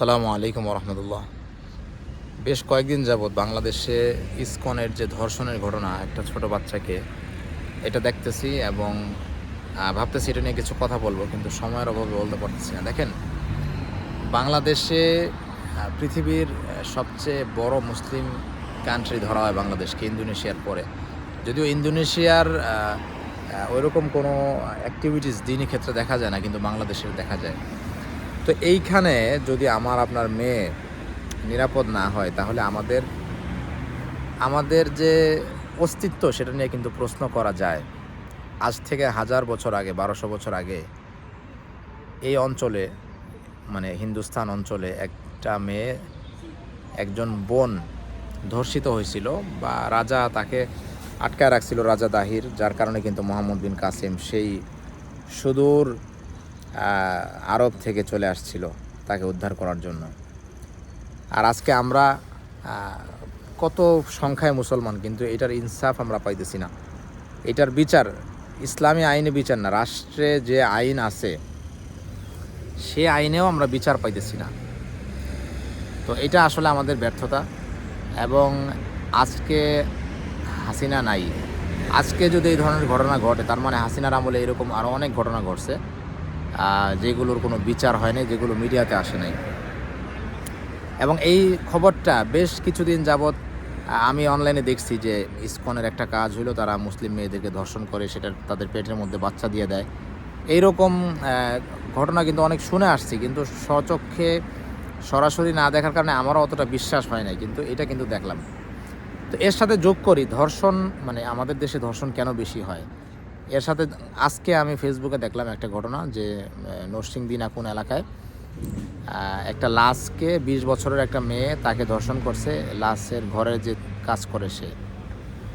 আসসালামু আলাইকুম রহমতুল্লাহ বেশ কয়েকদিন যাবৎ বাংলাদেশে ইসকনের যে ধর্ষণের ঘটনা, একটা ছোট বাচ্চাকে এটা দেখতেছি এবং ভাবতেছি এটা নিয়ে কিছু কথা বলব, কিন্তু সময়ের অভাবে বলতে পারতেছি না। দেখেন, বাংলাদেশে পৃথিবীর সবচেয়ে বড় মুসলিম কান্ট্রি ধরা হয় বাংলাদেশকে, ইন্দোনেশিয়ার পরে। যদিও ইন্দোনেশিয়ার ওইরকম কোনো অ্যাক্টিভিটিস দিনই ক্ষেত্রে দেখা যায় না, কিন্তু বাংলাদেশের দেখা যায়। তো এইখানে যদি আমার আপনার মেয়ে নিরাপদ না হয়, তাহলে আমাদের আমাদের যে অস্তিত্ব সেটা নিয়ে কিন্তু প্রশ্ন করা যায়। আজ থেকে হাজার বছর আগে, বারোশো বছর আগে এই অঞ্চলে মানে হিন্দুস্তান অঞ্চলে একটা মেয়ে, একজন বোন ধর্ষিত হয়েছিল বা রাজা তাকে আটকায় রাখছিল, রাজা দাহির, যার কারণে কিন্তু মোহাম্মদ বিন কাসিম সেই সুদূর আরব থেকে চলে আসছিল তাকে উদ্ধার করার জন্য। আর আজকে আমরা কত সংখ্যায় মুসলমান, কিন্তু এটার ইনসাফ আমরা পাইতেছি না। এটার বিচার, ইসলামী আইনে বিচার না, রাষ্ট্রে যে আইন আছে, সে আইনেও আমরা বিচার পাইতেছি না। তো এটা আসলে আমাদের ব্যর্থতা, এবং আজকে হাসিনা নাই। আজকে যদি এই ধরনের ঘটনা ঘটে, তার মানে হাসিনার আমলে এরকম আরও অনেক ঘটনা ঘটছে। যেগুলোর কোনো বিচার হয়নি যেগুলো মিডিয়াতে আসে নাই। এবং এই খবরটা বেশ কিছুদিন যাবৎ আমি অনলাইনে দেখছি যে ইসকনের একটা কাজ হলো, তারা মুসলিম মেয়েদেরকে ধর্ষণ করে, সেটা তাদের পেটের মধ্যে বাচ্চা দিয়ে দেয়। এইরকম ঘটনা কিন্তু অনেক শুনে আসছি, কিন্তু স্বচক্ষে সরাসরি না দেখার কারণে আমারও অতটা বিশ্বাস হয় নাই, কিন্তু এটা কিন্তু দেখলাম। তো এর সাথে যোগ করি, ধর্ষণ মানে আমাদের দেশে ধর্ষণ কেন বেশি হয়? এর সাথে আজকে আমি ফেসবুকে দেখলাম একটা ঘটনা যে নরসিংদী কোন এলাকায় একটা লাশকে বিশ বছরের একটা মেয়ে তাকে ধর্ষণ করছে, লাশের ঘরে যে কাজ করে সে।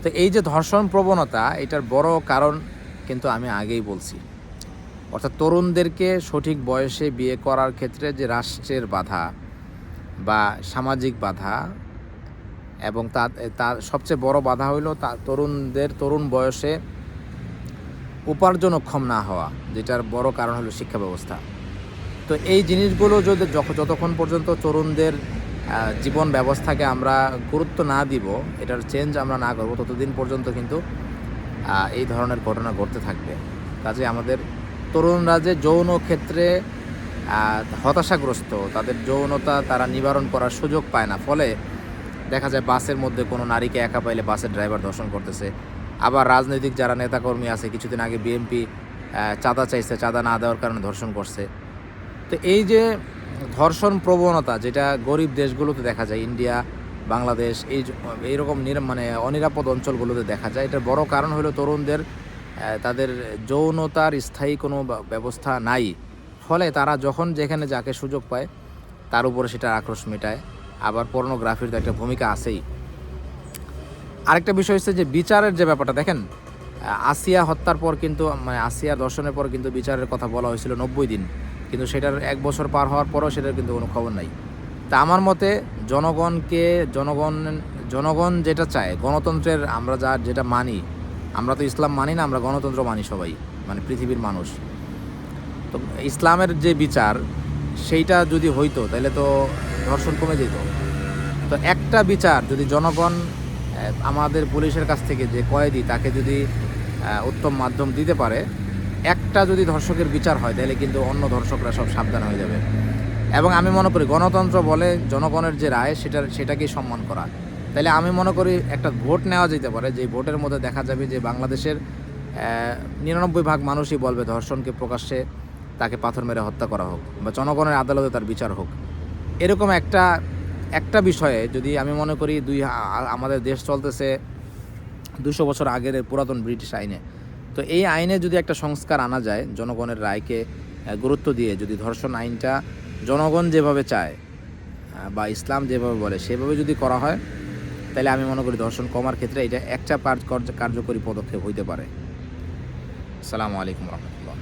তো এই যে ধর্ষণ প্রবণতা, এটার বড় কারণ কিন্তু আমি আগেই বলছি। অর্থাৎ তরুণদেরকে সঠিক বয়সে বিয়ে করার ক্ষেত্রে যে রাষ্ট্রের বাধা বা সামাজিক বাধা এবং তার তার সবচেয়ে বড় বাধা হইল তা, তরুণদের, তরুণ বয়সে উপার্জনক্ষম না হওয়া, যেটার বড় কারণ হলো শিক্ষা ব্যবস্থা। তো এই জিনিসগুলো যদি যতক্ষণ পর্যন্ত তরুণদের জীবন ব্যবস্থাকে আমরা গুরুত্ব না দিব, এটার চেঞ্জ আমরা না করব, ততদিন পর্যন্ত কিন্তু এই ধরনের ঘটনা ঘটতে থাকবে। কাজে আমাদের তরুণরা যে যৌন ক্ষেত্রে হতাশাগ্রস্ত, তাদের যৌনতা তারা নিবারণ করার সুযোগ পায় না। ফলে দেখা যায় বাসের মধ্যে কোনো নারীকে একা পাইলে বাসের ড্রাইভার ধর্ষণ করতেছে। আবার রাজনৈতিক যারা নেতাকর্মী আছে, কিছুদিন আগে বিএনপি চাঁদা চাইছে, চাঁদা না দেওয়ার কারণে ধর্ষণ করছে। তো এই যে ধর্ষণ প্রবণতা যেটা গরিব দেশগুলোতে দেখা যায়, ইন্ডিয়া, বাংলাদেশ, এই এইরকম মানে অনিরাপদ অঞ্চলগুলোতে দেখা যায়, এটার বড় কারণ হলো তরুণদের তাদের যৌনতার স্থায়ী কোনো ব্যবস্থা নাই। ফলে তারা যখন যেখানে যাকে সুযোগ পায়, তার উপরে সেটা আক্রোশ মেটায়। আবার পর্নোগ্রাফির তো একটা ভূমিকা আছেই। আরেকটা বিষয় হচ্ছে যে বিচারের যে ব্যাপারটা, দেখেন, আসিয়া হত্যার পর কিন্তু মানে আসিয়া দর্শনের পর কিন্তু বিচারের কথা বলা হয়েছিল নব্বই দিন। কিন্তু সেটার এক বছর পার হওয়ার পরও সেটার কিন্তু কোনো খবর নাই। তা আমার মতে জনগণকে, জনগণ জনগণ যেটা চায়, গণতন্ত্রের আমরা যা, যেটা মানি, আমরা তো ইসলাম মানি না, আমরা গণতন্ত্র মানি সবাই মানে পৃথিবীর মানুষ। তো ইসলামের যে বিচার, সেইটা যদি হইতো, তাহলে তো ধর্ষণ কমে যেত। তো একটা বিচার যদি জনগণ আমাদের পুলিশের কাছ থেকে যে কয়েদি তাকে যদি উত্তম মাধ্যম দিতে পারে, একটা যদি ধর্ষকের বিচার হয়, তাহলে কিন্তু অন্য ধর্ষকরা সব সাবধান হয়ে যাবে। এবং আমি মনে করি গণতন্ত্র বলে জনগণের যে রায়, সেটার, সেটাকেই সম্মান করা। তাহলে আমি মনে করি একটা ভোট নেওয়া যেতে পারে, যে ভোটের মধ্যে দেখা যাবে যে বাংলাদেশের নিরানব্বই ভাগ মানুষই বলবে ধর্ষণকে প্রকাশ্যে তাকে পাথর মেরে হত্যা করা হোক, বা জনগণের আদালতে তার বিচার হোক। এরকম একটা একটা বিষয়ে যদি আমি মনে করি দুই আমাদের দেশ চলতেছে দুশো বছর আগের পুরাতন ব্রিটিশ আইনে, তো এই আইনে যদি একটা সংস্কার আনা যায় জনগণের রায়কে গুরুত্ব দিয়ে যদি ধর্ষণ আইনটা জনগণ যেভাবে চায় বা ইসলাম যেভাবে বলে সেভাবে যদি করা হয়, তাহলে আমি মনে করি ধর্ষণ কমার ক্ষেত্রে এটা একটা কার্যকরী পদক্ষেপ হইতে পারে। আসসালামু আলাইকুম রহমতুল্লাহ।